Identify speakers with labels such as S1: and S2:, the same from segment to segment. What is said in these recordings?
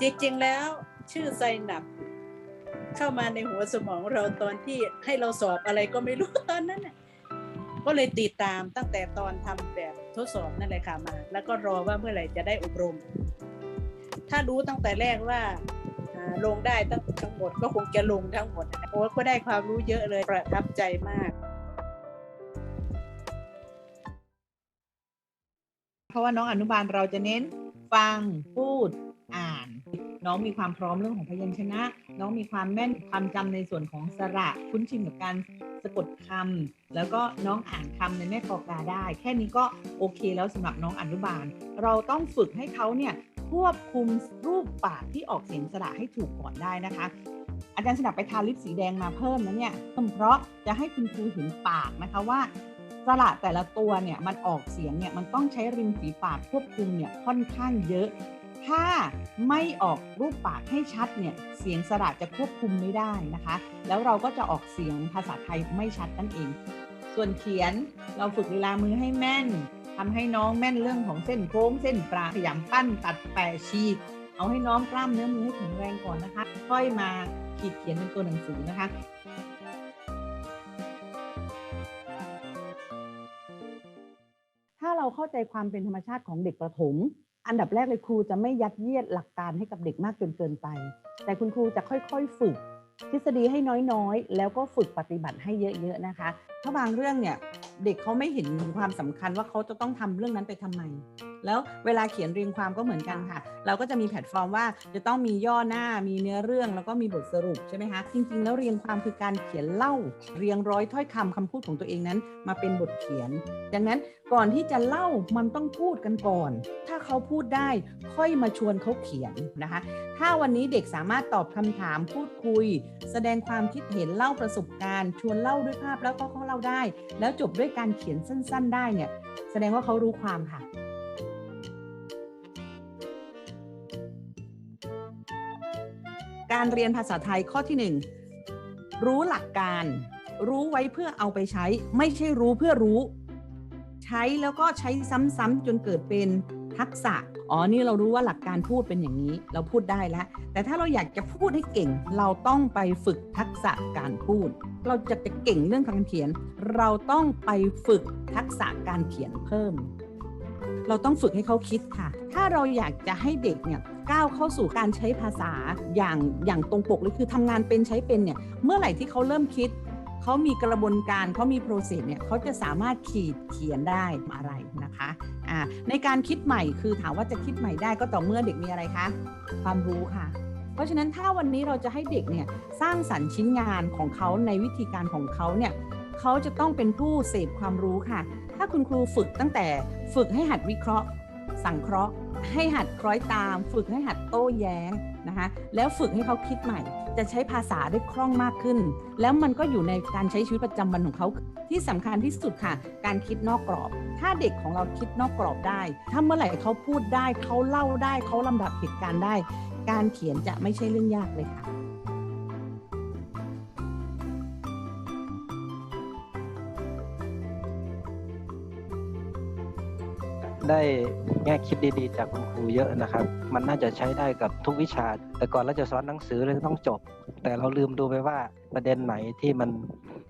S1: จริงๆแล้วชื่อไซนับ เข้ามาในหัวสมองเราตอนที่ให้เราสอบอะไรก็ไม่รู้ตอนนั้นน่ะก็เลยติดตามตั้งแต่ตอนทำแบบทดสอบนั่นแหละค่ะมา แล้วก็รอว่าเมื่อไหร่จะได้อบรม ถ้ารู้ตั้งแต่แรกว่าลงได้ตั้งทั้งหมดก็คงจะลงทั้งหมดโอ้ก็ได้ความรู้เยอะเลยประทับใจมาก
S2: เพราะว่าน้องอนุบาลเราจะเน้นฟังพูดอ่าน น้องมีความพร้อมเรื่องของพยัญชนะ น้องมีความแม่นความจำในส่วนของสระคุ้นชินกับการสะกดคำแล้วก็น้องอ่านคำในแม่กอกาได้ แค่นี้ก็โอเคแล้วสำหรับน้องอนุบาล เราต้องฝึกให้เขาเนี่ยควบคุมรูปปากที่ออกเสียงสระให้ถูกก่อนได้นะคะอาจารย์สนับไปทาลิปสีแดงมาเพิ่มนะเนี่ยเพราะจะให้คุณครูเห็นปากนะคะว่าสระแต่ละตัวเนี่ยมันออกเสียงเนี่ยมันต้องใช้ริมฝีปากควบคุมเนี่ยค่อนข้างเยอะ ถ้าไม่ออกรูปปากให้ชัดเนี่ยเสียงสระจะควบคุมไม่ได้นะคะ แล้วเราก็จะออกเสียงภาษาไทยไม่ชัดนั่นเอง ส่วนเขียนเราฝึกเวลามือให้แม่นทำให้น้องแม่นเรื่องของเส้นโค้ง เส้นปลาขยำปั้นตัดแปะฉีกเอาให้น้องกล้ามเนื้อมือให้แข็งแรงก่อนนะคะ ค่อยมาขีดเขียนเป็นตัวหนังสือนะคะถ้าเราเข้าใจความเป็นธรรมชาติของเด็กประถม อันดับแรกเลยครูจะไม่ยัดเยียดหลักการให้กับเด็กมากจนเกินไป แต่คุณครูจะค่อยๆฝึก ทฤษฎีให้น้อยๆ แล้วก็ฝึกปฏิบัติให้เยอะๆนะคะถ้าบางเรื่องเนี่ยเด็กเขาไม่เห็นความสำคัญว่าเขาจะต้องทำเรื่องนั้นไปทำไม แล้วเวลาเขียนเรียงความก็เหมือนกันค่ะ เราก็จะมีแพลตฟอร์มว่าจะต้องมีย่อหน้ามีเนื้อเรื่องแล้วก็มีบทสรุปใช่ไหมคะจริง ๆ แล้วเรียงความคือการเขียนเล่า เรียงร้อยถ้อยคำคำพูดของตัวเองนั้น มาเป็นบทเขียน ดังนั้นก่อนที่จะเล่ามันต้องพูดกันก่อน ถ้าเขาพูดได้ค่อยมาชวนเขาเขียนนะคะ ถ้าวันนี้เด็กสามารถตอบคำถามพูดคุย แสดงความคิดเห็นเล่าประสบการณ์ ชวนเล่าด้วยภาพแล้วก็เขาเล่าได้ แล้วจบด้วยการเขียนสั้น ๆ ได้เนี่ยแสดงว่าเขารู้ความค่ะ การเรียนภาษาไทยข้อที่ 1 รู้หลักการ รู้ไว้เพื่อเอาไปใช้ ไม่ใช่รู้เพื่อรู้ ใช้แล้วก็ใช้ซ้ำๆจนเกิดเป็นทักษะอ๋อนี่เรารู้ว่าหลักการพูดเป็นอย่างนี้ เราพูดได้แล้ว แต่ถ้าเราอยากจะพูดให้เก่ง เราต้องไปฝึกทักษะการพูด เราจะจะเก่งเรื่องการเขียน เราต้องไปฝึกทักษะการเขียนเพิ่ม เราต้องฝึกให้เขาคิดค่ะ ถ้าเราอยากจะให้เด็กเนี่ยก้าวเข้าสู่การใช้ภาษาอย่างอย่างตรงปกเลยคือทำงานเป็นใช้เป็นเนี่ยเมื่อไหร่ที่เขาเริ่มคิดเขามีกระบวนการเขามีโปรเซสเนี่ยเขาจะสามารถขีดเขียนได้อะไรนะคะอ่าในการคิดใหม่คือถามว่าจะคิดใหม่ได้ก็ต่อเมื่อเด็กมีอะไรคะความรู้ค่ะเพราะฉะนั้นถ้าวันนี้เราจะให้เด็กเนี่ยสร้างสรรค์ชิ้นงานของเขาในวิธีการของเขาเนี่ยเขาจะต้องเป็นผู้เสพความรู้ค่ะ ถ้าคุณครูฝึกตั้งแต่ฝึกให้หัดวิเคราะห์ สังเคราะห์ ให้หัดคล้อยตาม ฝึกให้หัดโต้แย้งนะคะแล้วฝึกให้เขาคิดใหม่ จะใช้ภาษาได้คล่องมากขึ้น แล้วมันก็อยู่ในการใช้ชีวิตประจำวันของเขา ที่สำคัญที่สุดค่ะ การคิดนอกกรอบ ถ้าเด็กของเราคิดนอกกรอบได้ ถ้าเมื่อไหร่เขาพูดได้ เขาเล่าได้ เขาลำดับเหตุการณ์ได้ การเขียนจะไม่ใช่เรื่องยากเลยค่ะ
S3: ได้แง่คิดดีๆ จากคุณครูเยอะนะครับ มันน่าจะใช้ได้กับทุกวิชา แต่ก่อนเราจะสอนหนังสือเลยต้องจบ แต่เราลืมดูไปว่าประเด็นไหนที่มัน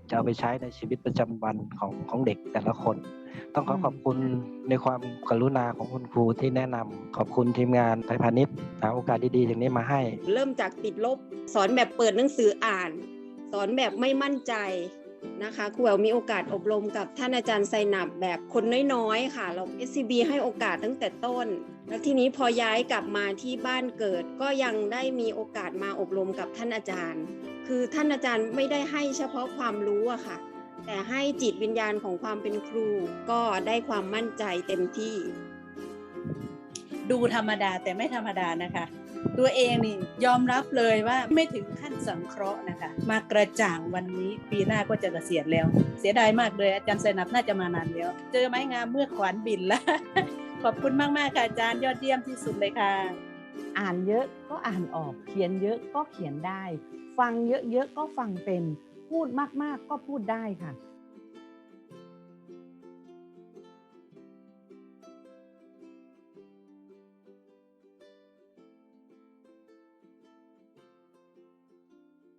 S3: จะเอาไปใช้ในชีวิตประจำวันของของเด็กแต่ละคน ต้องขอขอบคุณในความกรุณาของคุณครูที่แนะนำขอบคุณทีมงานไทยพาณิชย์หาโอกาสดีๆอย่างนี้มาให้
S4: เริ่มจากติดลบ สอนแบบเปิดหนังสืออ่าน สอนแบบไม่มั่นใจ นะคะครูแหววมีโอกาสอบรมกับท่านอาจารย์ไซนับแบบคนน้อยๆ ค่ะ เรา SCB ให้โอกาสตั้งแต่ต้น แล้วทีนี้พอย้ายกลับมาที่บ้านเกิด ก็ยังได้มีโอกาสมาอบรมกับท่านอาจารย์ คือท่านอาจารย์ไม่ได้ให้เฉพาะความรู้อะค่ะ แต่ให้จิตวิญญาณของความเป็นครู ก็ได้ความมั่นใจเต็มที่
S1: ดูธรรมดาแต่ไม่ธรรมดานะคะ ตัวเองนี่ยอมรับเลยว่าไม่ถึงขั้นสังเคราะห์นะคะ มากระจ่างวันนี้ปีหน้าก็จะเกษียณแล้ว เสียดายมากเลยอาจารย์ไซนับน่าจะมานานแล้ว เจอไม้งามเมื่อขวานบินแล้วขอบคุณมากๆค่ะอาจารย์ยอดเยี่ยมที่สุดเลยค่ะ
S2: อ่านเยอะก็อ่านออก เขียนเยอะก็เขียนได้ ฟังเยอะๆก็ฟังเป็น พูดมากๆก็พูดได้ค่ะ